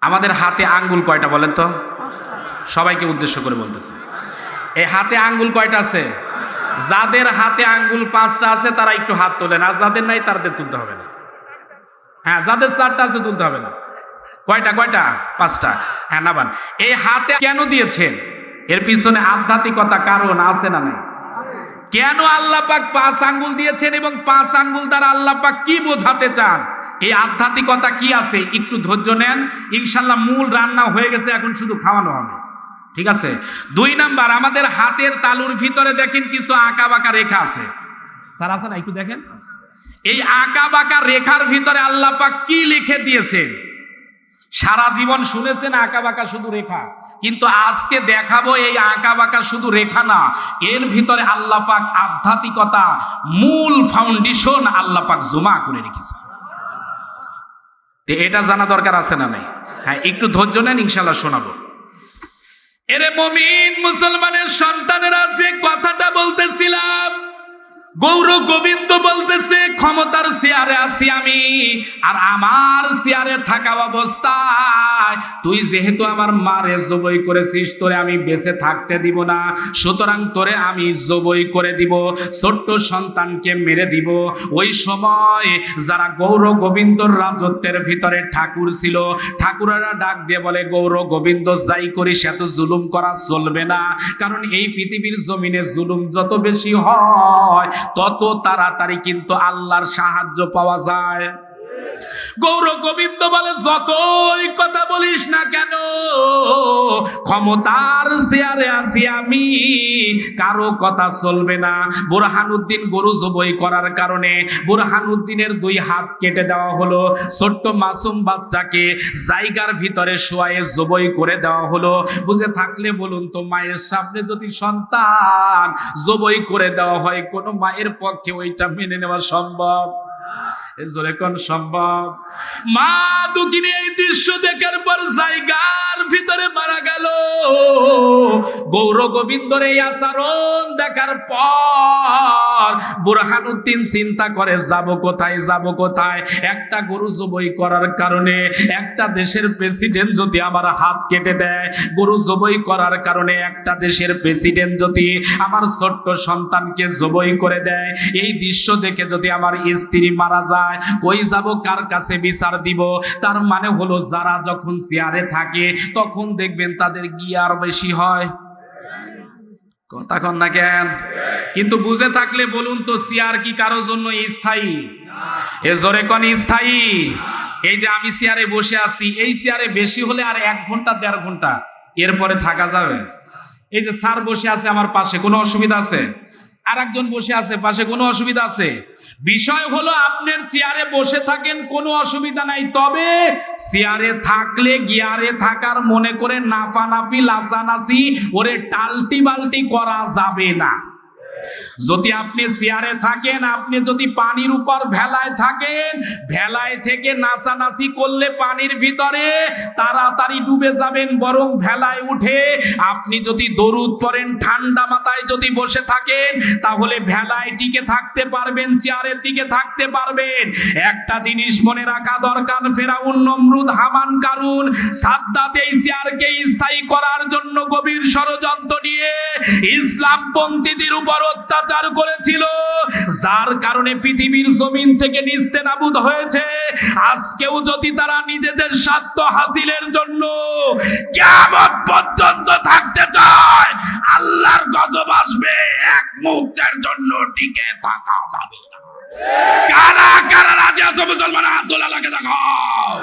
আমাদের হাতে আঙ্গুল কয়টা বলেন তো? সবাইকে উদ্দেশ্য করে বলতেছে। এই হাতে আঙ্গুল কয়টা আছে? যাদের হাতে আঙ্গুল পাঁচটা আছে, তারা একটু হাত তোলেন। আর যাদের নাই, তাদের তুলতে হবে না। হ্যাঁ যাদের চারটা আছে, তুলতে হবে না। কয়টা কয়টা? পাঁচটা। হ্যাঁ নাবান। এই হাতে কেন দিয়েছেন? এর পিছনে আধ্যাত্মিকতা কারণ আছে না নাই? কেন আল্লাহ পাক পাঁচ আঙ্গুল দিয়েছেন এবং পাঁচ আঙ্গুল দ্বারা আল্লাহ পাক কি বোঝাতে চান? এই আধ্যাত্মিকতা কি আছে? একটু ধৈর্য নেন। ইনশাল্লাহ মূল রান্না হয়ে গেছে, এখন শুধু খাওয়ানো হবে। ঠিক আছে? দুই নাম্বার, আমাদের হাতের তালুর ভিতরে দেখেন কিছু আঁকা বাঁকা রেখা আছে। স্যার আছে না? একটু দেখেন। এই আঁকা বাঁকা রেখার ভিতরে আল্লাহ পাক কি লিখে দিয়েছেন? সারা জীবন শুনেছেন আঁকা বাঁকা শুধু রেখা। কিন্তু আজকে দেখাবো এই আঁকা বাঁকা শুধু রেখা না। এর ভিতরে আল্লাহ পাক আধ্যাত্মিকতা মূল ফাউন্ডেশন আল্লাহ পাক জমা করে রেখেছে এটা জানা দরকার আছে না নাই? হ্যাঁ একটু ধৈর্য নেন, ইনশাল্লাহ শোনাবো। এরে মমিন, মুসলমানের সন্তানেরা যে কথাটা বলতেছিলাম গৌর গোবিন্দ বলতেছে, ক্ষমতার চেয়ারে আছি আমি, আর আমার চেয়ারে থাকা অবস্থায় তুই যেহেতু আমার মারে জবই করেছিস, তোরে আমি বেঁচে থাকতে দিব না। সুতরাং তোরে আমি জবই করে দিব, ছোট্ট সন্তানকে মেরে দিব। ওই সময় যারা গৌর গোবিন্দর রাজত্বের ভিতরে ঠাকুর ছিল, ঠাকুরেরা ডাক দিয়ে বলে, গৌর গোবিন্দ, যাই করিস, এত জুলুম করা চলবে না। কারণ এই পৃথিবীর জমিনে জুলুম যত বেশি হয় তত তাড়াতাড়ি কিন্তু আল্লাহর সাহায্য পাওয়া যায়। গৌর গোবিন্দ বলে, যতই কথা বলিস না কেন ক্ষমতার চেয়ারে আছি আমি। কারও কথা চলবে না। বুরহানুদ্দিন গরু জবই করার কারণে বুরহানুদ্দিনের দুই হাত কেটে দেওয়া হলো। ছোট্ট মাসুম বাচ্চাকে জায়গার ভিতরে শোয়ায়ে জবই করে দেওয়া হলো। বুঝে থাকলে বলুন তো, মায়ের সামনে যদি সন্তান জবই করে দেওয়া হয়, কোনো মায়ের পক্ষে ওইটা মেনে নেওয়া সম্ভব? জোরে কোন সম্ভব? মা দুঃখিনী এই দৃশ্য দেখার পর জায়গার ভিতরে মারা গেল। গৌর গোবিন্দর এই আচরণ দেখার পর বুরহানুদ্দিন চিন্তা করে, যাব কোথায় যাব কোথায়? একটা গরু জবই করার কারণে একটা দেশের প্রেসিডেন্ট যদি আমার হাত কেটে দেয়, গরু জবই করার কারণে একটা দেশের প্রেসিডেন্ট যদি আমার ছোট্ট সন্তানকে জবই করে দেয়, এই দৃশ্য দেখে যদি আমার স্ত্রী মারা যায় কই যাব, কার কাছে বিচার দিব? তার মানে হলো, যারা যখন চেয়ারে থাকে, তখন দেখবেন তাদের গিয়ার বেশি হয়। কথা কন না কেন? কিন্তু বুঝে থাকলে বলুন তো, চেয়ার কি কারোর জন্য স্থায়ী? এ জোরে কন, স্থায়ী। এই যে আমি চেয়ারে বসে আছি, এই চেয়ারে বেশি হলে আর এক ঘণ্টা, দেড় ঘণ্টা এরপরে থাকা যাবে। এই যে স্যার বসে আছে আমার পাশে, কোনো অসুবিধা আছে? আর একজন বসে আছে, পাশে কোনো অসুবিধা আছে? বিষয় হলো আপনার চেয়ারে বসে থাকেন, কোনো অসুবিধা নাই। তবে চেয়ারে থাকলে গিয়ারে থাকার মনে করে নাফানাফি, লাসানাসি, ওরে টালটি বালটি করা যাবে না। যদি আপনি চেয়ারে থাকেন, আপনি যদি পানির উপর ভেলায় থাকেন, ভেলায় থেকে নাচানাচি করলে পানির ভিতরে তাড়াতাড়ি ডুবে যাবেন, বরং ভেলায় উঠে আপনি যদি দরুদ পড়েন, ঠান্ডা মাথায় যদি বসে থাকেন, তাহলে ভেলায় টিকে থাকতে পারবেন, চেয়ারে টিকে থাকতে পারবেন। একটা জিনিস মনে রাখা দরকার, ফেরাউন, নমরুদ, হামান, কারুন সাদ্দাত এই চেয়ারকে স্থায়ী করার জন্য গভীর ষড়যন্ত্র নিয়ে ইসলামপন্থীদের উপর অত্যাচার করেছিল, যার কারণে পৃথিবীর জমিন থেকে নিস্তে নাবুদ হয়েছে। আজকেও যদি তারা নিজেদের স্বার্থ হাসিলের জন্য কেমন পর্যন্ত থাকতে চায়, আল্লাহর গজব আসবে, এক মুহূর্তের জন্য টিকে থাকা যাবে না। কারা কারা রাজি আছো মুসলমান? হাত তোলা লাগে দেখাও।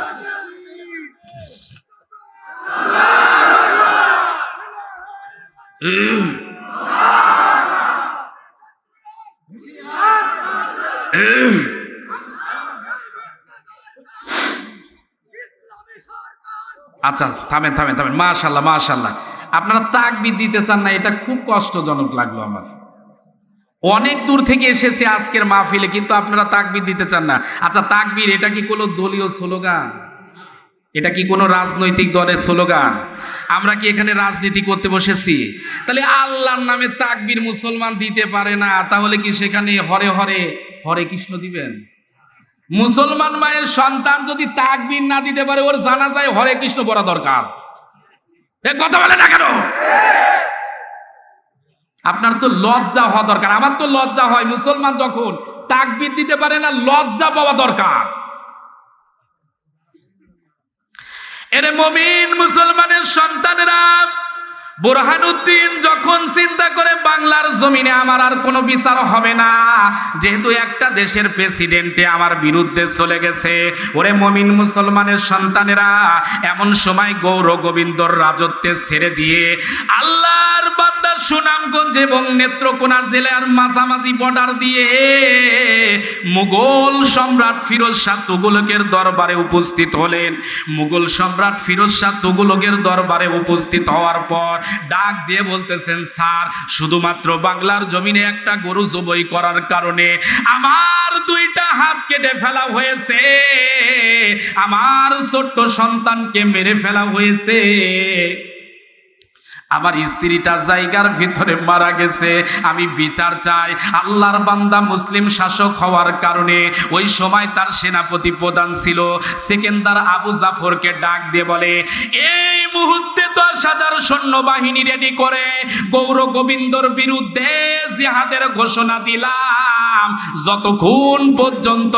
আচ্ছা থামেন থামেন থামেন। মাশাল্লাহ মাশাল্লাহ আপনারা তাকবির দিতে চান না, এটা খুব কষ্টজনক লাগল আমার। অনেক দূর থেকে এসেছে আজকের মাহফিলে, কিন্তু আপনারা তাকবির দিতে চান না। আচ্ছা তাকবির, এটা কি কোনো দলীয় স্লোগান? এটা কি কোনো রাজনৈতিক দলের স্লোগান? আমরা কি এখানে রাজনীতি করতে বসেছি? তাহলে আল্লাহর নামে তাকবির মুসলমান দিতে পারে না, তাহলে কি সেখানে হরে হরে হরে কৃষ্ণ দিবেন? মুসলমান মায়ের সন্তান যদি তাকবির না দিতে পারে, ওর জানা যায় হরে কৃষ্ণ পড়া দরকার। কথা বলে না কেন? আপনার তো লজ্জা হওয়া দরকার। আমার তো লজ্জা হয় মুসলমান যখন তাকবির দিতে পারে না, লজ্জা পাওয়া দরকার। এরে মমিন মুসলমানের সন্তানেরা বোরহানুদ্দিন যখন চিন্তা করে বাংলার জমিনে আমার আর কোনো বিচার হবে না। যেহেতু একটা দেশের প্রেসিডেন্টে আমার বিরুদ্ধে চলে গেছে, ওরে মমিন মুসলমানের সন্তানেরা, এমন সময় গৌর গোবিন্দর রাজত্বে ছেড়ে দিয়ে আল্লাহর বান্দার সুনামগঞ্জ এবং নেত্রকোনার জেলার মাঝামাঝি বর্ডার দিয়ে মুঘল সম্রাট ফিরোজ শাহ তুগলকের দরবারে উপস্থিত হলেন। মুঘল সম্রাট ফিরোজ শাহ তুগলকের দরবারে উপস্থিত হওয়ার পর ডাক দিয়ে বলতেছেন, স্যার শুধুমাত্র বাংলার জমিনে একটা গরু জবই করার কারণে আমার দুইটা হাত কেটে ফেলা হয়েছে। আমার ছোট্ট সন্তানকে মেরে ফেলা হয়েছে। আমার স্ত্রীটা জায়গার ভিতরে মারা গেছে। আমি বিচার চাই, আল্লাহর বান্দা মুসলিম শাসক হওয়ার কারণে। ওই সময় তার সেনাপতি প্রধান ছিল। সেকেন্দার আবু জাফরকে ডাক দিয়ে বলে, এই মুহূর্তে দশ হাজার সৈন্যবাহিনী রেডি করে গৌর গোবিন্দর বিরুদ্ধে জিহাদের ঘোষণা দিলাম। যতক্ষণ পর্যন্ত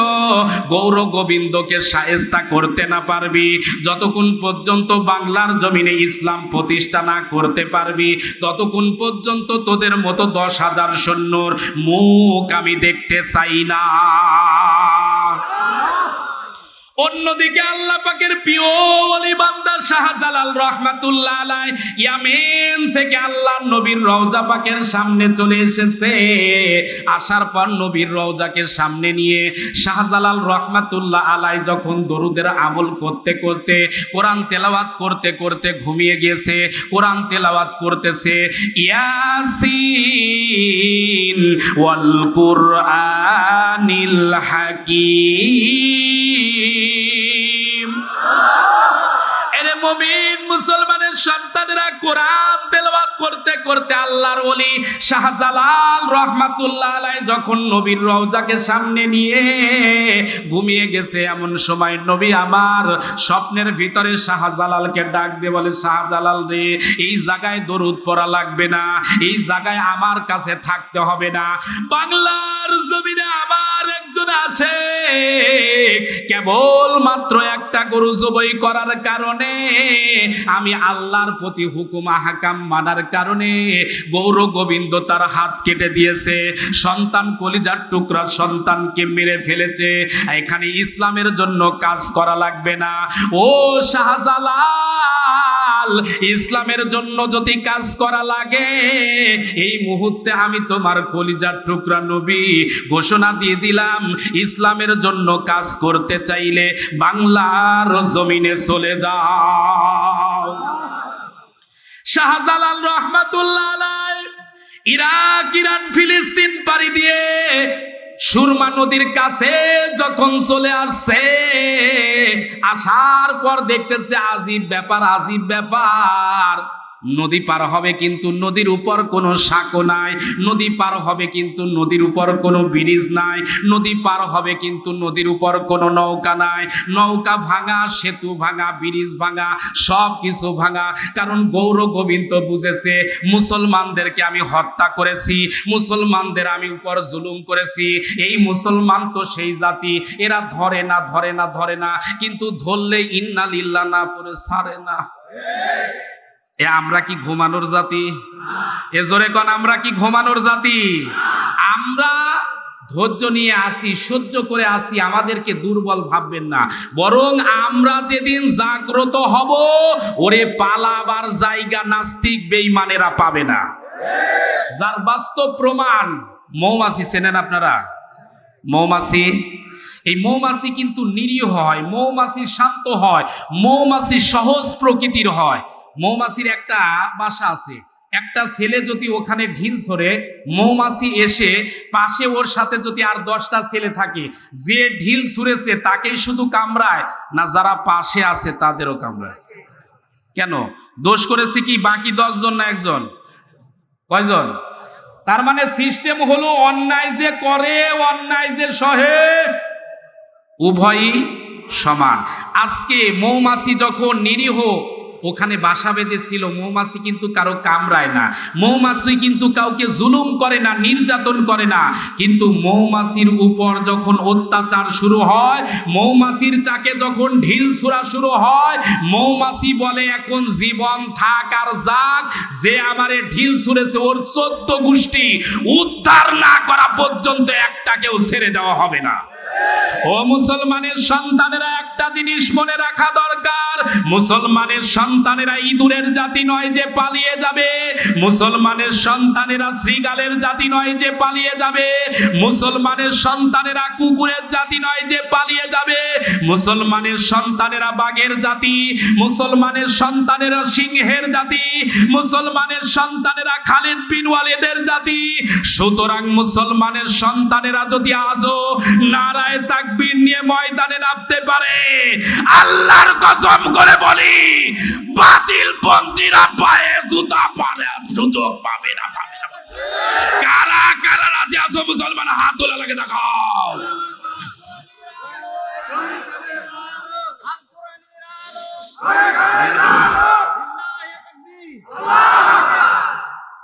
গৌর গোবিন্দকে সায়স্তা করতে না পারবি, যতক্ষণ পর্যন্ত বাংলার জমিনে ইসলাম প্রতিষ্ঠা না করতে পারবি, ততক্ষণ পর্যন্ত তোদের মতো দশ হাজার সৈন্যর মুখ আমি দেখতে চাই না। অন্যদিকে আল্লাহ পাকের প্রিয় ওলি বান্দা শাহজালাল রহমাতুল্লাহ আলাই ইয়ামেন থেকে আল্লাহ নবীর রওজা পাকের সামনে চলে এসেছে। আসার পর নবীর রওজাকে সামনে নিয়ে শাহজালাল রহমাতুল্লাহ আলাই যখন দরুদের আমল করতে করতে, কোরআন তেলাওয়াত করতে করতে ঘুমিয়ে গিয়েছে, কোরআন তেলাওয়াত করতেছে, ইয়াসিন ওয়াল কুরআনিল হাকিম। الْمُبِينَ সন্তানেরা কোরআন তেলাওয়াত করতে করতে আল্লাহর ওলি শাহজালাল রহমাতুল্লাহ আলাই যখন নবীর রওজাকে সামনে নিয়ে ঘুমিয়ে গেছে, এমন সময় নবী আমার স্বপ্নের ভিতরে শাহজালালকে ডাক দিয়ে বলে, শাহজালাল রে, এই জায়গায় দরুদ পড়া লাগবে না, এই জায়গায় আমার কাছে থাকতে হবে না। বাংলার জমিনে আমার একজন আছে কেবল মাত্র একটা গরু জবই করার কারণে আমি আল্লাহর প্রতি হুকুম হাকাম মানার কারণে গৌর গোবিন্দ তার হাত কেটে দিয়েছে। সন্তান কলিজার টুকরা সন্তানকে মেরে ফেলেছে। এখানে ইসলামের জন্য কাজ করা লাগবে না। ও শাহজালাল, ইসলামের জন্য যদি কাজ করা লাগে, এই মুহূর্তে আমি তোমার কলিজার টুকরা নবী ঘোষণা দিয়ে দিলাম, ইসলামের জন্য কাজ করতে চাইলে বাংলার জমিনে চলে যাও। শাহজালাল রহমাতুল্লাহ ইরাক ইরান ফিলিস্তিন পাড়ি দিয়ে সুরমা নদীর কাছে যখন চলে আসছে, আসার পর দেখতেছে আজিব ব্যাপার আজিব ব্যাপার। নদী পার হবে কিন্তু নদীর উপর কোনো সাঁকো নাই। নদী পার হবে কিন্তু নদীর উপর কোনো ব্রিজ নাই। নদী পার হবে কিন্তু নদীর উপর কোনো নৌকা নাই। নৌকা ভাঙা, সেতু ভাঙা, ব্রিজ ভাঙা, সব কিছু ভাঙা। কারণ গৌর গোবিন্দ বুঝেছে, মুসলমানদেরকে আমি হত্যা করেছি, মুসলমানদের আমি উপর জুলুম করেছি। এই মুসলমান তো সেই জাতি, এরা ধরে না ধরে না ধরে না। কিন্তু ধরলে ইন্না লিল্লা না পরে সারে না। এ আমরা কি ঘুমানোর জাতি? এ জোরে কন, আমরা কি ঘুমানোর জাতি? আমরা ধৈর্য নিয়ে আসি, সহ্য করে আসি, আমাদেরকে দুর্বল ভাববেন না। বরং আমরা যেদিন জাগ্রত হব, ওরে পালাবার জায়গা নাস্তিক বেইমানেরা পাবে না। যার বাস্তব প্রমাণ, মৌমাছি, চেনেন আপনারা? মৌমাছি? এই মৌমাছি কিন্তু নিরীহ হয়, মৌমাছি শান্ত হয়, মৌমাছি সহজ প্রকৃতির হয়। মৌমাছির একটা বাসা আছে। একটা ছেলে যদি ওখানে ঢিল ছড়ে মৌমাছি এসে পাশে ওর সাথে যদি আর দশটা ছেলে থাকে, যে ঢিল ছুঁড়েছে তাকেই শুধু কামড়ায়, না যারা পাশে আছে তাদেরও কামড়ায়। কেন? দোষ করেছে কি বাকি দশজন না একজন? কয়জন? তার মানে সিস্টেম হলো অন্যায় যে করে, অন্যায় যে সহে। উভয়ই সমান। আজকে মৌমাছি যখন নিরীহ ওখানে বাসা বেঁধেছিল মৌমাছি কিন্তু কারও কামড়ায় না। মৌমাছি কিন্তু কাউকে জুলুম করে না, নির্যাতন করে না। কিন্তু মৌমাছির উপর যখন অত্যাচার শুরু হয়, মৌমাছির চাকে যখন ঢিল ছোড়া শুরু হয়, মৌমাছি বলে, এখন জীবন থাক আর যাক, যে আমারে ঢিল ছুঁড়েছে ওর চোদ্দ গোষ্ঠী, উদ্ধার না করা পর্যন্ত একটাকেও ছেড়ে দেওয়া হবে না। ও মুসলমানের সন্তানেরা, একটা জিনিস মনে রাখা দরকার। মুসলমানের সন্তানেরা ইঁদুরের জাতি নয় যে পালিয়ে যাবে। মুসলমানের সন্তানেরা শ্রীগালের জাতি নয় যে পালিয়ে যাবে। মুসলমানের সন্তানেরা কুকুরের জাতি নয় যে পালিয়ে যাবে। মুসলমানের সন্তানেরা বাঘের জাতি। মুসলমানের সন্তানেরা সিংহের জাতি। মুসলমানের সন্তানেরা খালিদ বিন ওয়ালিদের জাতি। সুতরাং মুসলমানের সন্তানেরা যদি আজও নারায় তাকবীর নিয়ে ময়দানে নামতে পারে। আল্লাহর কসম করে বলি বাতিল পন্থীরা পায়ে জুতা পারে, সুযোগ পাবে না পাবে না। কারা কারা রাজি আছো মুসলমান? হাত তোলা লাগে দেখাও।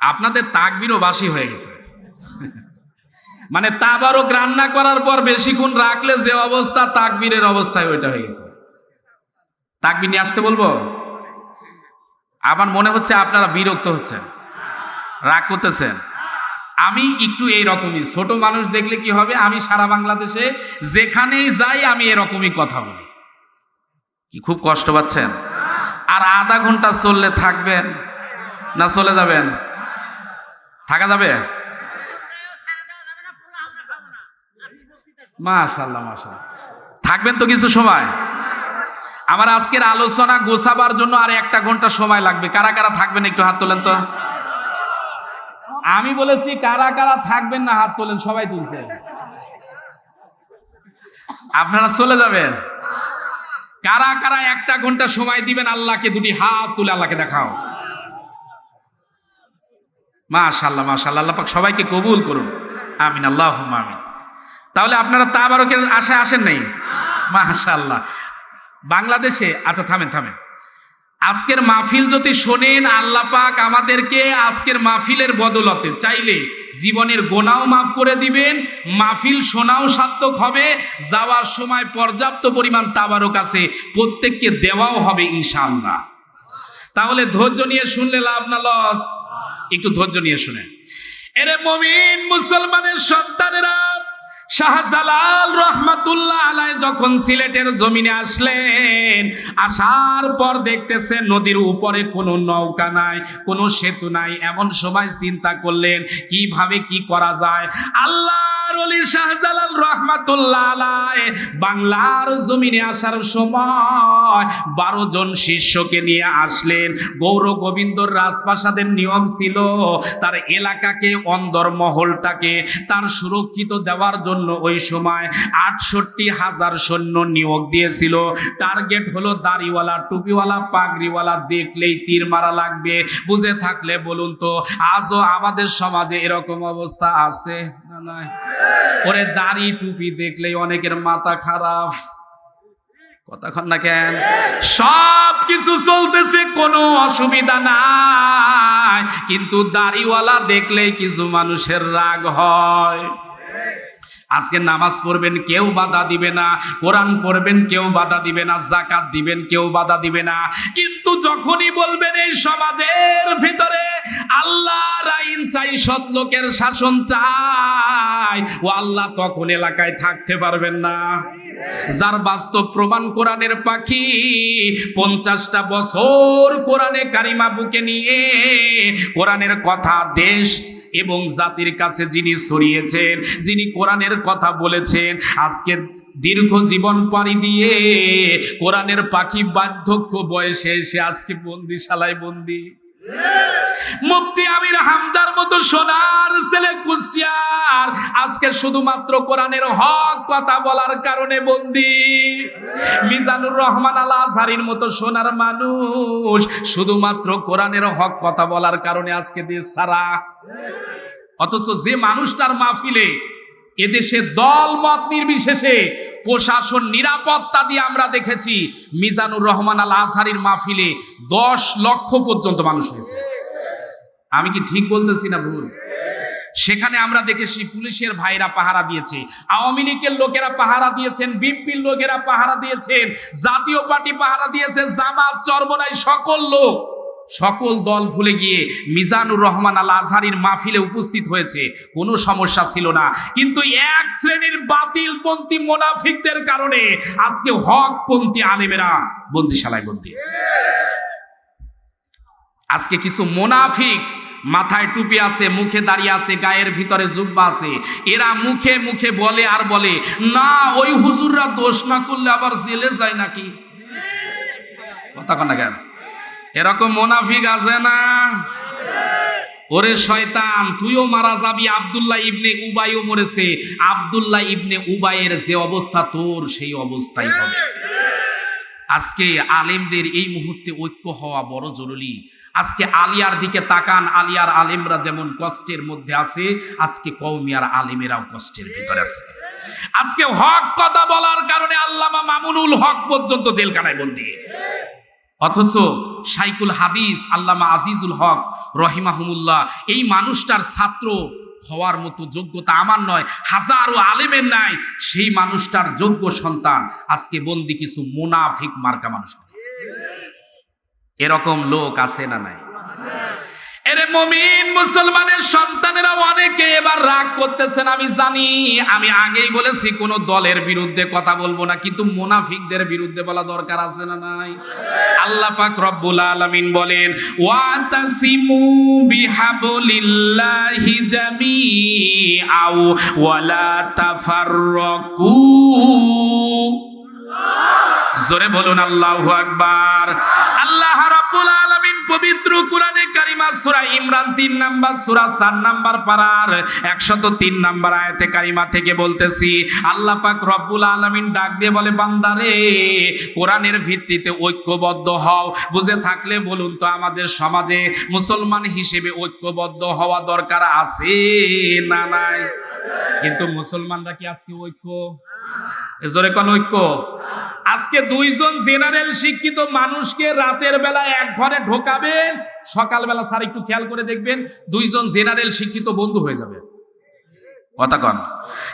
আপনাদের তাকবিরও বাসি হয়ে গেছে। মানে তাবারক রান্না করার পর বেশিক্ষণ রাখলে যে অবস্থা, তাকবীরের অবস্থায় ওইটা হয়ে গেছে। তাকবির নিয়ে আসতে বলব? আমার মনে হচ্ছে আপনারা বিরক্ত হচ্ছেন, রাগ করতেছেন। আমি একটু এই রকমই ছোট মানুষ দেখলে কি হবে? আমি সারা বাংলাদেশে যেখানেই যাই, আমি এরকমই কথা বলি। কি খুব কষ্ট পাচ্ছেন? আর আধা ঘণ্টা চললে থাকবেন না চলে যাবেন? থাকা যাবে? মাশাল্লাহ মাশাল্লাহ থাকবেন তো কিছু সময়? আমার আজকের আলোচনা গোছাবার জন্য আর একটা ঘণ্টা সময় লাগবে। কারা কারা থাকবেন একটু হাত তোলেন তো? আমি বলেছি কারা কারা থাকবেন না হাত তোলেন, সবাই তুলছে। আপনারা চলে যাবেন। কারা কারা একটা ঘণ্টা সময় দিবেন, আল্লাহকে দুটি হাত তুলে আল্লাহকে দেখাও। মাশাল্লাহ মাশাল্লাহ আল্লাহ পাক সবাইকে কবুল করুন। আমিন আল্লাহ আমিন। তাহলে আপনারা তাবারকের আশায় আসেন নাই? মাশাল্লাহ বাংলাদেশে আচ্ছা থামেন থামেন। আজকের মাহফিল যদি শোনেন, আল্লাহ পাক আমাদেরকে আজকের মাহফিলের বদলতে চাইলে জীবনের গোনাও মাফ করে দিবেন, মাহফিল শোনাও সার্থক হবে, যাওয়ার সময় পর্যাপ্ত পরিমাণ তাবারক আছে, প্রত্যেককে দেওয়াও হবে ইনশাআল্লাহ। তাহলে ধৈর্য নিয়ে শুনলে লাভ না লস? একটু ধৈর্য নিয়ে শুনে এরে মমিন মুসলমানের সন্তানেরা শাহজালাল রহমাতুল্লাহ আলাই যখন সিলেটের জমিনে আসলেন, আসার পর দেখতেছে নদীর উপরে কোনো নৌকা নাই, কোনো সেতু নাই। এমন সময় চিন্তা করলেন, কীভাবে কি করা যায়? বাংলার জমিনে আসার সময় বারো জন শিষ্যকে নিয়ে আসলেন। গৌর গোবিন্দর রাজপ্রাসাদের নিয়ম ছিল, তার এলাকাকে, অন্দর মহলটাকে, তার সুরক্ষিত দেওয়ার জন্য ওই সময় আটষট্টি হাজার সৈন্য নিয়োগ দিয়েছিল। টার্গেট হলো দাড়িওয়ালা, টুপিওয়ালা, পাগড়িওয়ালা, দেখলেই তীর মারা লাগবে। বুঝে থাকলে বলুন তো, আজও আমাদের সমাজে এরকম অবস্থা আছে না নয় ওরে দাড়ি টুপি দেখলেই অনেকের মাথা খারাপ। কতক্ষণ না কেন? সব কিছু চলতেছে, কোনো অসুবিধা নাই। কিন্তু দাড়িওয়ালা দেখলেই কিছু মানুষের রাগ হয়। আজকে নামাজ পড়বেন, কেউ বাধা দিবে না। কোরআন পড়বেন, কেউ বাধা দিবে না। জাকাত দিবেন, কেউ বাধা দিবে না। কিন্তু যখনই বলবেন এই সমাজের ভিতরে, আল্লাহর আইন চাই, সৎ লোকের শাসন চাই, ও আল্লাহ তখন এলাকায় থাকতে পারবেন না। যার বাস্তব প্রমাণ কোরআনের পাখি, পঞ্চাশটা বছর কোরআনে কারিমা বুকে নিয়ে কোরআনের কথা দেশ এবং জাতির কাছে যিনি ছড়িয়েছেন, যিনি কোরআনের কথা বলেছেন, আজকে দীর্ঘ জীবন পাড়ি দিয়ে কোরআনের পাখি বার্ধক্য বয়সে এসে আজকে বন্দিশালায় বন্দি। মুফতি আমির হামজার মতো সোনার ছেলে কুষ্টিয়ার। আজকে শুধুমাত্র কোরআনের হক কথা বলার কারণে বন্দি। মিজানুর রহমান আল আজহারির মতো সোনার মানুষ শুধুমাত্র কোরআনের হক কথা বলার কারণে আজকে দেশ সারা। অথচ যে মানুষটার মাহফিলে এদেশে দল মত নির্বিশেষে প্রশাসন নিরাপত্তা দিয়ে আমরা দেখেছি, মিজানুর রহমান আল আজহারির মাহফিলে দশ লক্ষ পর্যন্ত মানুষ হয়েছে। আমি কি ঠিক বলতেছি না ভুল? সেখানে আমরা দেখেছি পুলিশের ভাইরা পাহারা দিয়েছে, আওয়ামী লীগের লোকেরা পাহারা দিয়েছেন, বিএনপির লোকেরা পাহারা দিয়েছেন, জাতীয় পার্টি পাহারা দিয়েছে, জামাত, চরমনাই, সকল লোক। সকল দল ভুলে গিয়ে মিজানুর রহমান আল আজহারির মাহফিলে উপস্থিত হয়েছে, কোনো সমস্যা ছিল না। কিন্তু এক শ্রেণির বাতিলপন্থী মোনাফিকদের কারণে আজকে হকপন্থী আলেমেরা বন্দিশালায় বন্দী। আজকে কিছু মোনাফিক মাথায় টুপি আছে, মুখে দাঁড়িয়ে আছে, গায়ের ভিতরে জুব্বা আছে। এরা মুখে মুখে বলে আর বলে, না, ওই হুজুররা দোষ না করলে আবার জেলে যায় নাকি? কথা কন কেন? এরকম মোনাফিক আছে না? ওরে শয়তান, তুইও মারা যাবি, আব্দুল্লাহ ইবনে উবাইও মরেছে। আব্দুল্লাহ ইবনে উবাইয়ের যে অবস্থা, তোর সেই অবস্থাই হবে। আজকে আলেমদের এই মুহূর্তে ঐক্য হওয়া বড় জরুরি। আজকে আলিয়ার দিকে তাকান, আলিয়ার আলেমরা যেমন কষ্টের মধ্যে আছে, আজকে কৌমিয়ার আলেমেরাও কষ্টের ভিতরে আছে। আজকে হক কথা বলার কারণে আল্লামা মামুনুল হক পর্যন্ত জেলখানায় বন্দী। অথচ সাইকুল হাদিস, আল্লামা আজিজুল হক রহিমাহমুল্লাহ, এই মানুষটার ছাত্র হওয়ার মতো যোগ্যতা আমার নয়, হাজারো আলেমের নাই, সেই মানুষটার যোগ্য সন্তান আজকে বন্দি কিছু মুনাফিক মার্কা মানুষ এরকম লোক আছে না নাই? এরে মমিন মুসলমানের সন্তানেরা অনেকে এবার রাগ করতেছেন, আমি জানি, আমি আগেই বলেছি, কোন দলের বিরুদ্ধে কথা বলব না, কিন্তু মুনাফিকদের বিরুদ্ধে বলা দরকার আছে না নাই? আল্লাহ পাক রব্বুল আলামিন বলেন, ওয়াতাসিমু বিহাবলিল্লাহি জামিআও ওয়ালা তাফাররাকু। জোরে বলুন আল্লাহু আকবার। আল্লাহ রাব্বুল আলামিন পবিত্র কোরআনে কারিমা সূরা ইমরান 3 নাম্বার, সূরা 4 নাম্বার পারার 103 নাম্বার আয়াতে কারিমা থেকে বলতেছি, আল্লাহ পাক রব্বুল আলামিন ডাক দিয়ে বলে, বান্দারে, কোরআনের ভিত্তিতে ঐক্যবদ্ধ হও। বুঝে থাকলে বলুন তো আমাদের সমাজে মুসলমান হিসেবে ঐক্যবদ্ধ হওয়া দরকার আছে না নাই? কিন্তু মুসলমানরা কি আজকে ঐক্য? জোরে কোন ঐক্য? আজকে দুইজন জেনারেল শিক্ষিত মানুষকে রাতের বেলা এক ঘরে ঢোকাবেন, সকালবেলা স্যার একটু খেয়াল করে দেখবেন দুইজন জেনারেল শিক্ষিত বন্ধু হয়ে যাবে। কথা কন।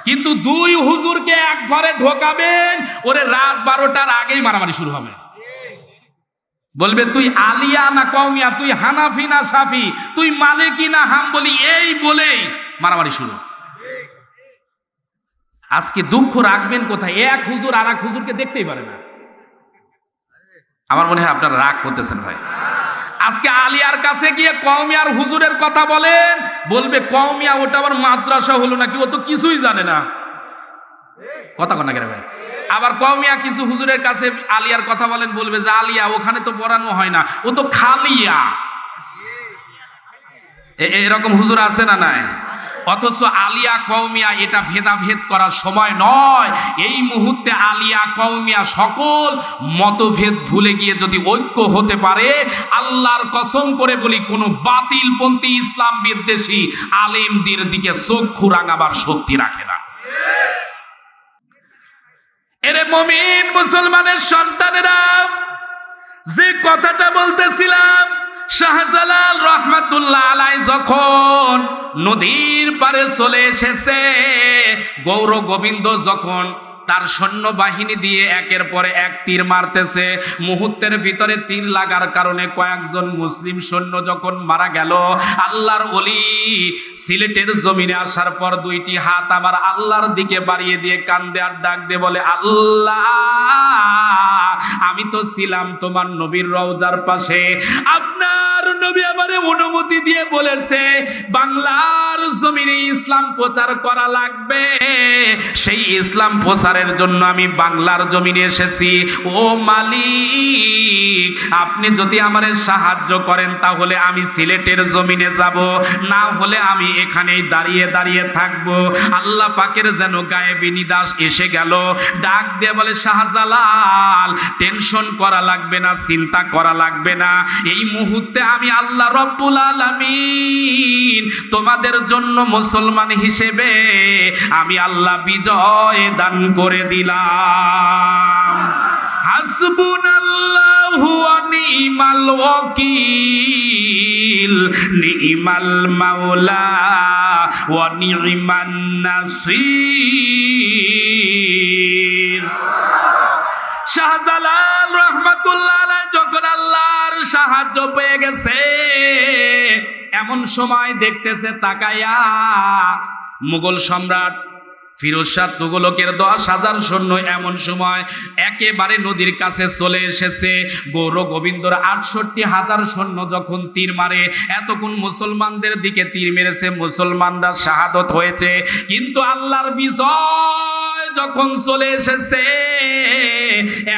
কিন্তু দুই হুজুরকে এক ঘরে ঢোকাবেন, ওরে রাত বারোটার আগেই মারামারি শুরু হবে। বলবে, তুই আলিয়া না কৌমিয়া তুই হানাফি না সাফি? তুই মালিকি না হাম্বলি? এই বলেই মারামারি শুরু। আজকে দুঃখ রাখবেন কোথায়? এক হুজুর আর এক হুজুরকে দেখতেই পারে না। আমার মনে হয় আপনারা রাগ করতেছেন ভাই। আজকে আলিয়ার কাছে গিয়ে কৌমিয়ার হুজুরের কথা বলেন, বলবে কৌমিয়া ওটা আবার মাদ্রাসা হলো নাকি? ও তো কিছুই জানে না। কথা কন কেন ভাই? আবার কৌমিয়া কিছু হুজুরের কাছে আলিয়ার কথা বলেন, বলবে যে, আলিয়া, ওখানে তো পড়ানো হয় না। ও তো খালিয়া। এরকম হুজুর আছে না নাই? অথচ আলিয়া কৌমিয়া এটা ভেদাভেদ করার সময় নয়। এই মুহূর্তে আলিয়া কৌমিয়া সকল মতভেদ ভুলে গিয়ে যদি ঐক্য হতে পারে, আল্লাহর কসম করে বলি, কোনো বাতিলপন্থী ইসলাম বিদ্বেষী আলেমদের দিকে চক্ষু রাঙাবার শক্তি রাখে না। এরে মমিন মুসলমানের সন্তানেরা, যে কথাটা বলতেছিলাম শাহজালাল রহমাতুল্লাহ আলাই যখন নদীর পারে চলে এসেছে গৌর গোবিন্দ যখন তার সৈন্যবাহিনী দিয়ে একের পরে এক তীর মারতেছে। মুহূর্তের ভিতরে তীর লাগার কারণে কয়েকজন মুসলিম সৈন্য যখন মারা গেল, আল্লাহর অলি সিলেটের জমিনে আসার পর দুইটি হাত আমার আল্লাহর দিকে বাড়িয়ে দিয়ে কান্দে আর ডাক দিয়ে বলে, আল্লাহ, আমি তো ছিলাম তোমার নবীর রওজার পাশে। আপনার নবী আমারে অনুমতি দিয়ে বলেছে, বাংলার জমিনে ইসলাম প্রচার করা লাগবে। সেই ইসলাম প্রচারের জন্য আমি বাংলার জমিনে এসেছি। ও মালিক, আপনি যদি আমারে সাহায্য করেন, তাহলে আমি সিলেটের জমিনে যাব। না হলে আমি এখানেই দাঁড়িয়ে দাঁড়িয়ে থাকব। আল্লাহ পাকের যেন গায়ে বিনিদাস এসে গেল। ডাক দিয়ে বলে, শাহজালাল, টেনশন করা লাগবে না, চিন্তা করা লাগবে না। এই মুহূর্তে আমি আল্লাহ রব্বুল আলামিন তোমাদের জন্য মুসলমান হিসেবে আমি আল্লাহ বিজয় দান করে দিলাম। হাসবুনাল্লাহু ওয়া নি'মাল ওয়াকিল। নি'মাল মাওলা ওয়া নি'মান নাসির। শাহজালাল রহমাতুল্লাহ যখন আল্লাহর সাহায্য পেয়ে গেছে, এমন সময় দেখতেছে তাকায়া মুঘল সম্রাট ফিরোজ শাহ তুগলকের দশ হাজার সৈন্য এমন সময় একেবারে নদীর কাছে চলে এসেছে। গৌর গোবিন্দর আটষট্টি হাজার সৈন্য যখন তীর মারে, এতক্ষণ মুসলমানদের দিকে তীর মেরেছে, মুসলমানরা শাহাদত হয়েছে। কিন্তু আল্লাহর বিজয় যখন চলে এসেছে,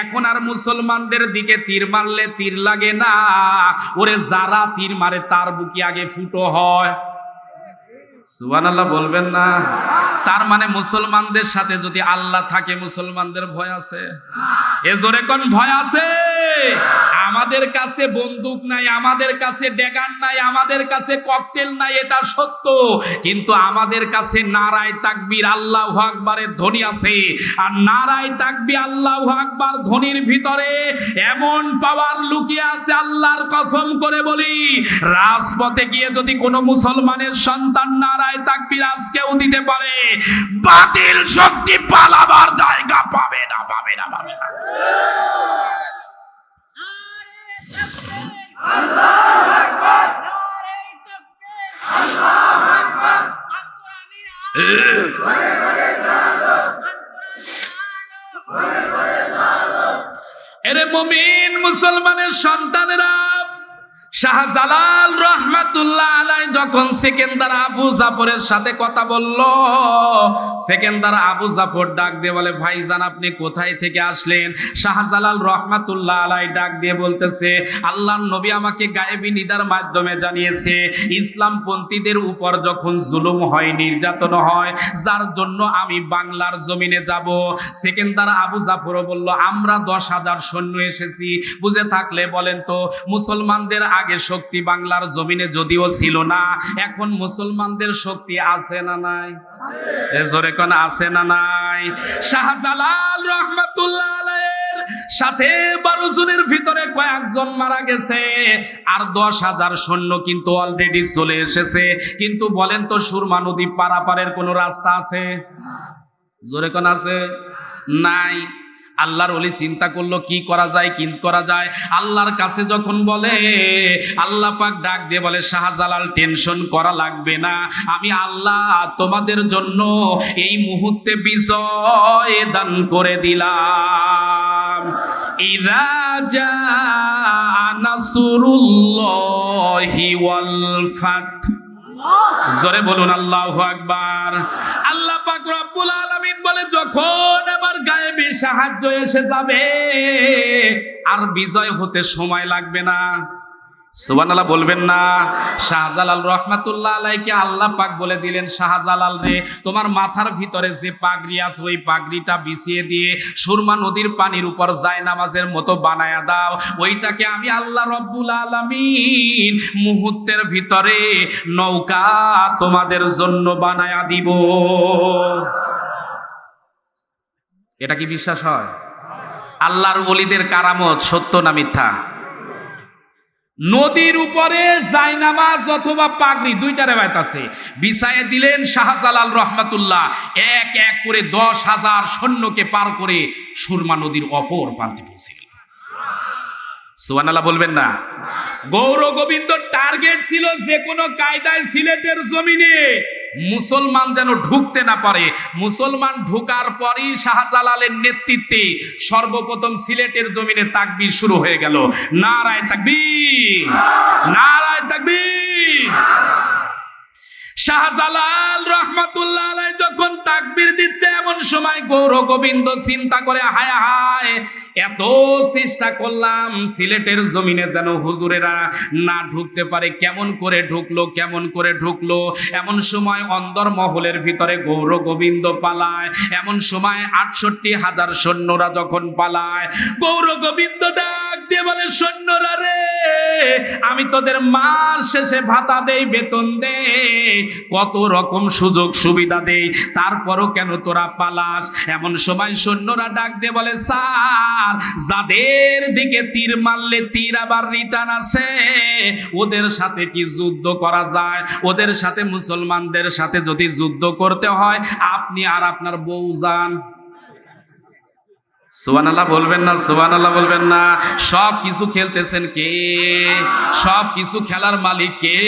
এখন আর মুসলমানদের দিকে তীর মারলে তীর লাগে না। ওরে যারা তীর মারে, তার বুকি আগে ফুটো হয়। সুবান আল্লাহ বলবেন না। তার মানে মুসলমানদের সাথে যদি আল্লাহ থাকে, মুসলমানদের ভয় আছে। এ জোরে কোন ভয় আছে? আমাদের কাছে বন্দুক নাই, আমাদের কাছে ড্যাগান নাই, আমাদের কাছে ককটেল নাই, এটা সত্য। কিন্তু আমাদের কাছে নারায় তাকবীর, আল্লাহ আকবারের ধ্বনি আছে। আর নারায় তাকবি আল্লাহ আকবার ধ্বনির ভিতরে এমন পাওয়ার লুকিয়ে আছে, আল্লাহর কসম করে বলি, রাজপথে গিয়ে যদি কোনো মুসলমানের সন্তান নারায় তাকবির আজকেও দিতে পারে, বাতিল শক্তি পালাবার জায়গা পাবে না পাবে না পাবে না এরে মমিন মুসলমানের সন্তানেরা শাহজালাল রহমাতুল্লাহ আলাই যখন সেকেন্দার আবু জাফরের সাথে কথা বলল, সেকেন্দার আবু জাফর ডাক দিয়ে বলে, ভাইজান, আপনি কোথায় থেকে আসলেন? শাহজালাল রহমাতুল্লাহ আলাই ডাক দিয়ে বলতেছে, আল্লাহর নবী আমাকে গায়েবী নিদার মাধ্যমে জানিয়েছে, ইসলামপন্থীদের উপর যখন জুলুম হয়, নির্যাতন হয়, যার জন্য আমি বাংলার জমিনে যাব। সেকেন্দার আবু জাফরও বলল, আমরা দশ হাজার সৈন্য এসেছি, বুঝে থাকলে বলেন তো, মুসলমানদের আগে শক্তি বাংলার জমিনে যদিও ছিল না, এখন মুসলমানদের শক্তি আছে না নাই? জোরে কোন আছে না নাই? শাহজালাল রহমাতুল্লাহ সাথে বারো জনের ভিতরে কয়েকজন মারা গেছে, আর দশ হাজার সৈন্য কিন্তু অলরেডি চলে এসেছে। কিন্তু বলেন তো, সুরমা নদী পারাপারের কোনো রাস্তা আছে? জোরে কোন আছে? নাই। আল্লাহর ওলি চিন্তা করল, কি করা যায়, কি করা যায়? আল্লাহর কাছে যখন বলে, আল্লাহ পাক ডাক দিয়ে বলে, শাহজালাল, টেনশন করা লাগবে না। আমি আল্লাহ তোমাদের জন্য এই মুহূর্তে বিজয় দান করে দিলাম। ইদা জা নাসরুল্লাহি ওয়াল ফাত। জোরে বলুন, আল্লাহ আকবার। আল্লাহ পাক রব্বুল আলামিন বলে, যখন আমার গায়েবী সাহায্য এসে যাবে, আর বিজয় হতে সময় লাগবে না। সুবহানাল্লাহ বলবেন না, শাহজালাল রহমাতুল্লাহ আলাইকে আল্লাহ পাক বলে দিলেন, শাহজালাল রে, তোমার মাথার ভিতরে যে পাগড়ি আছে, ওই পাগড়িটা বিছিয়ে দিয়ে সুরমা নদীর পানির উপর যায় নামাজের মতো বানায়া দাও। ওইটাকে আমি আল্লাহ রব্বুল আলামিন মুহূর্তের ভিতরে নৌকা তোমাদের জন্য বানায়া দিব। এটা কি বিশ্বাস হয়? আল্লাহর ওলিদের কারামত সত্য না মিথ্যা? নদীর উপরে জাইনামাজ অথবা পাগড়ি দুইটা রেবায়ত আছে। বিছায়ে দিলেন শাহজালাল রহমাতুল্লাহ, এক এক করে দশ হাজার সৈন্যকে পার করে সুরমা নদীর অপর প্রান্তে পৌঁছে গেল। সুবহানাল্লাহ বলবেন না। গৌর গোবিন্দ টার্গেট ছিল যে কোনো কায়দায় সিলেটের জমিনে। মুসলমান যেন ঢুকতে না পারে। মুসলমান ঢুকার পরই শাহজালালের নেতৃত্বে সর্বপ্রথম সিলেটের জমিনে তাকবীর শুরু হয়ে গেল। নারায় তাকবীর! নারায় তাকবীর! শাহজালাল রহমাতুল্লাহ যখন তাকবীর দিচ্ছে, এমন সময় গৌর গোবিন্দ চিন্তা করে, হায় হায়, এত চেষ্টা করলাম, সিলেটের জমিনে যেন হুজুরেরা না ঢুকতে পারে। কেমন করে ঢুকলো, কেমন করে ঢুকলো? এমন সময় অন্দর মহলের ভিতরে গৌর গোবিন্দ পালায়। এমন সময় আটষট্টি হাজার সৈন্যরা যখন পালায়, গৌর গোবিন্দ ডাক দিয়ে বলে, সৈন্যরা রে, আমি তোদের মাস শেষে ভাতা দেই, বেতন দেই কত রকম সুযোগ সুবিধা দেই তারপরও কেন তোরা পালাস? এমন সময় সৈন্যরা ডাক দিয়ে বলে, স্যার, যাদের দিকে তীর মারলে তীর আবার রিটার্ন আসে, ওদের সাথে কি যুদ্ধ করা যায়? ওদের সাথে মুসলমানদের সাথে যদি যুদ্ধ করতে হয়, আপনি আর আপনার বউ যান। সুবান আল্লাহ বলবেন না সুবান আল্লাহ বলবেন না। সব কিছু খেলতেছেন কে? সব কিছু খেলার মালিক কে?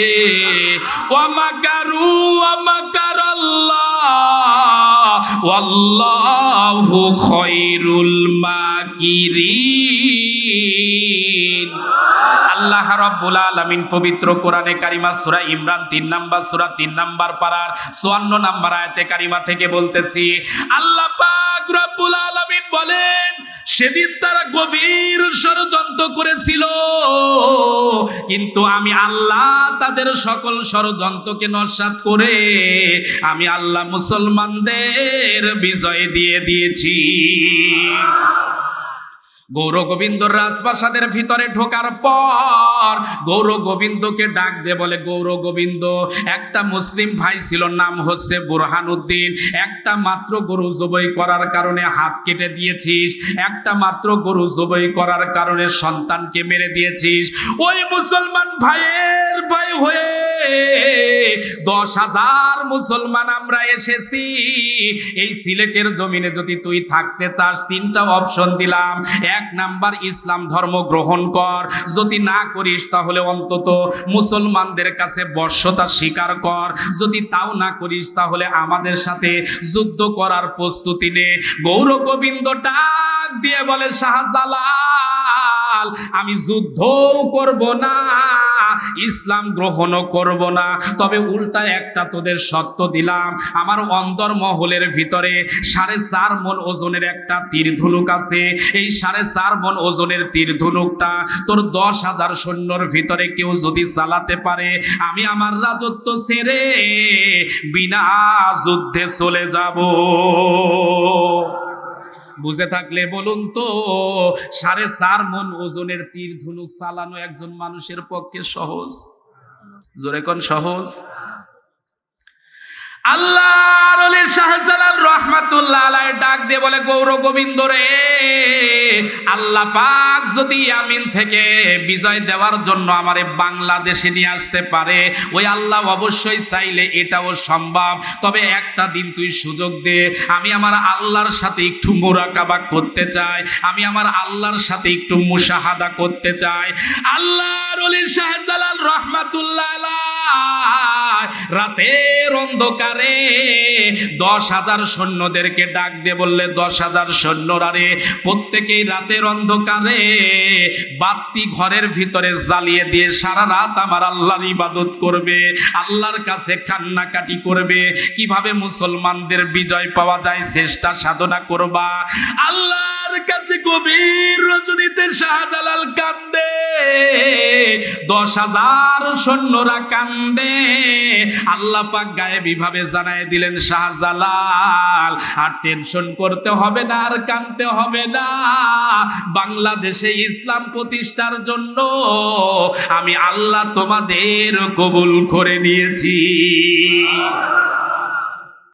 ওয়ামাকারু ওয়ামাকার আল্লাহ ওয়াল্লাহু খায়রুল মাকিরিন। আল্লাহ রাব্বুল আলামিন পবিত্র কোরআনে কারিমা সূরা ইমরান 3 নাম্বার, সূরা 3 নাম্বার পারার 54 নাম্বার আয়াতে কারিমা থেকে বলতেছি, আল্লাহ পাক রব্বুল আলামিন বলেন সেদিন তারা গভীর ষড়যন্ত্র করেছিল। কিন্তু আমি আল্লাহ তাদের সকল ষড়যন্ত্রকে নস্বাত করে, আমি আল্লাহ মুসলমানদের বিজয় দিয়ে দিয়েছি। গৌর গোবিন্দর রাজপ্রাসাদের ভিতরে ঢোকার পর গৌর গোবিন্দকে ডাক দে বলে গৌর গোবিন্দ একটা মুসলিম ভাই ছিল, নাম হচ্ছে বুরহান উদ্দিন একটা মাত্র গরু জবই করার কারণে হাত কেটে দিয়েছিস। একটা মাত্র গরু জবই করার কারণে সন্তানকে মেরে দিয়েছিস। ওই মুসলমান ভাইয়ের ভাই হয়ে দশ হাজার মুসলমান আমরা এসেছি। এই সিলেটের জমিনে যদি তুই থাকতে চাস, তিনটা অপশন দিলাম। এক নাম্বার ইসলাম ধর্ম গ্রহণ কর। যদি না করিস তাহলে অন্তত মুসলমানদের কাছে বর্ষতা স্বীকার কর। যদি তাও না করিস তাহলে আমাদের সাথে যুদ্ধ করার প্রস্তুতি নে। গৌর গোবিন্দ ডাক দিয়ে বলে, শাহজালাল আমি যুদ্ধও করব না, ইসলাম গ্রহণও করব না। তবে উল্টা একটা তোদের সত্য দিলাম, আমার অন্তর মহলের ভিতরে সাড়ে চার মন ওজনের একটা তীর ধনুক আছে। এই সাড়ে চার মন ওজনের তীর ধনুকটা তোর দশ হাজার সৈন্যর ভিতরে কেউ যদি চালাতে পারে, আমি আমার রাজত্ব ছেড়ে বিনা যুদ্ধে চলে যাব। বুঝে থাকলে বলুন তো, সাড়ে চার মন ওজনের তীর ধনুক চালানো একজন মানুষের পক্ষে সহজ? জোরে কোন সহজ? আল্লাহর ওলি শাহজালাল ডাক বলে গোবিন্দ রে, আল্লাহ যদি আমিন থেকে বিজয় দেওয়ার জন্য বাংলাদেশে নিয়ে আসতে পারে, ওই আল্লাহ অবশ্যই চাইলে এটাও সম্ভব। তবে একটা দিন তুই সুযোগ দে, আমি আমার আল্লাহর সাথে একটু মোরাকাবা করতে চাই, আমি আমার আল্লাহর সাথে একটু মুশাহাদা করতে চাই। আল্লাহর শাহজালাল রহমাতুল্লাহ রাতের অন্ধকারে দশ হাজার সৈন্যদেরকে ডাক দিয়ে বললে, দশ হাজার সৈন্যরা রে, প্রত্যেকেই রাতের অন্ধকারে বাতি ঘরের ভিতরে জ্বালিয়ে দিয়ে সারা রাত আমার আল্লাহর ইবাদত করবে, আল্লাহর কাছে কান্নাকাটি করবে। কীভাবে মুসলমানদের বিজয় পাওয়া যায় চেষ্টা সাধনা করবা? আল্লাহর কাছে গভীর রজনীতে শাহজালাল কান্দে, দশ হাজার সৈন্যরা কান্দে। আল্লাহ পাক গায়েবী জানায় দিলেন শাহজালাল, আর টেনশন করতে হবে না, আর কানতে হবে না। বাংলাদেশে ইসলাম প্রতিষ্ঠার জন্য আমি আল্লাহ তোমাদের কবুল করে নিয়েছি।